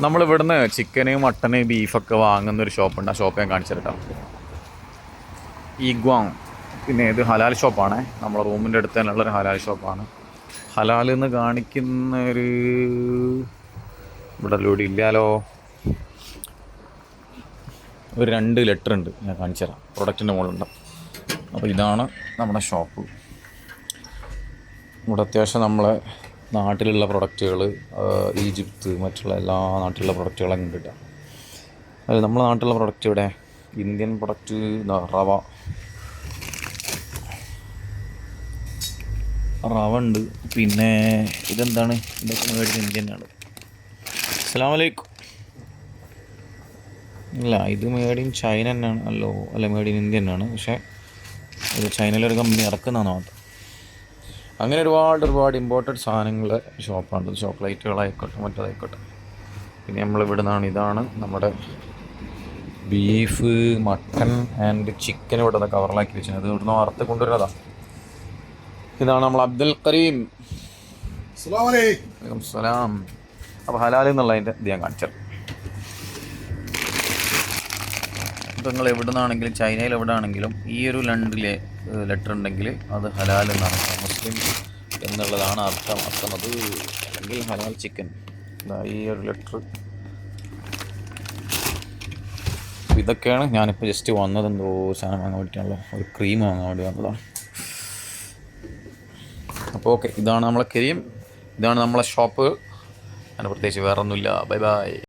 നമ്മൾ ഇവിടുന്ന് ചിക്കന് മട്ടന് ബീഫൊക്കെ വാങ്ങുന്ന ഒരു ഷോപ്പുണ്ട് ആ ഷോപ്പ് ഞാൻ കാണിച്ചു ഈ ഈഗ്വാങ് പിന്നെ ഇത് ഹലാൽ ഷോപ്പാണ് നമ്മളെ റൂമിന്റെ അടുത്ത് തന്നെയുള്ളൊരു ഹലാൽ ഷോപ്പാണ് ഹലാൽ എന്ന് കാണിക്കുന്ന ഒരു ഇവിടെ ലോഡ് ഇല്ലാലോ. ഒരു രണ്ട് ലെറ്റർ ഉണ്ട് ഞാൻ കാണിച്ചു തരാം. പ്രൊഡക്റ്റിന്റെ മുകളിലുണ്ട് അപ്പോൾ ഇതാണ് നമ്മുടെ ഷോപ്പ് ഇവിടെ അത്യാവശ്യം നമ്മളെ നാട്ടിലുള്ള പ്രൊഡക്റ്റുകൾ ഈജിപ്ത് മറ്റുള്ള എല്ലാ നാട്ടിലുള്ള പ്രൊഡക്റ്റുകളും കണ്ടിട്ട്. അതായത് നമ്മുടെ നാട്ടിലുള്ള പ്രൊഡക്റ്റ് ഇവിടെ ഇന്ത്യൻ പ്രൊഡക്റ്റ് റവ. റവ ഉണ്ട്. പിന്നെ ഇതെന്താണ്? ഇതൊക്കെ മേടിച്ച ഇന്ത്യൻ ആണ് അസ്സാം വലൈക്കും ഇല്ല ഇത് മേഡ് ഇൻ ചൈന തന്നെയാണ്. അല്ലോ അല്ല മേഡ് ഇൻ ഇന്ത്യ തന്നെയാണ്. പക്ഷേ ഇത് ചൈനയിലൊരു കമ്പനി ഇറക്കുന്നതാണ് മാത്രം. അങ്ങനെ ഒരുപാട് ഒരുപാട് ഇമ്പോർട്ടന്റ് സാധനങ്ങൾ ഷോപ്പാണ് ചോക്ലേറ്റുകളായിക്കോട്ടെ മറ്റേതായിക്കോട്ടെ. പിന്നെ നമ്മൾ ഇവിടെ നിന്നാണ് ഇതാണ് നമ്മുടെ ബീഫ് മട്ടൺ ആൻഡ് ചിക്കൻ ഇവിടെ നിന്ന് കവറിലാക്കി വെച്ചത് അത് ഇവിടുന്ന് വറുത്ത് കൊണ്ടുവരുന്നതാണ് ഇതാണ് നമ്മൾ അബ്ദുൽ കരീം. വലൈക്കും സലാം. അപ്പോൾ ഹലാൽ എന്നുള്ളതിന്റെ ഇത് ഞാൻ കാണിച്ചത് ഇപ്പം നിങ്ങൾ എവിടെ നിന്നാണെങ്കിലും ചൈനയിൽ എവിടെ ആണെങ്കിലും ഈ ഒരു ലണ്ടിലെ ലെറ്റർ ഉണ്ടെങ്കിൽ അത് ഹലാൽ എന്നാണ്. മുസ്ലിം എന്നുള്ളതാണ് അർത്ഥം. അർത്ഥം അത് അല്ലെങ്കിൽ ഹലാൽ ചിക്കൻ ഈ ഒരു ലെറ്റർ ഇതൊക്കെയാണ് ഞാനിപ്പോൾ ജസ്റ്റ് വന്നത്. എന്തോ സാധനം വാങ്ങാൻ വേണ്ടിയാണല്ലോ ഒരു ക്രീം വാങ്ങാൻ വേണ്ടി വന്നതാണ്. അപ്പോൾ ഓക്കെ ഇതാണ് നമ്മളെ ക്രീം ഇതാണ് നമ്മളെ ഷോപ്പ് അങ്ങനെ പ്രത്യേകിച്ച് വേറൊന്നുമില്ല. Bye bye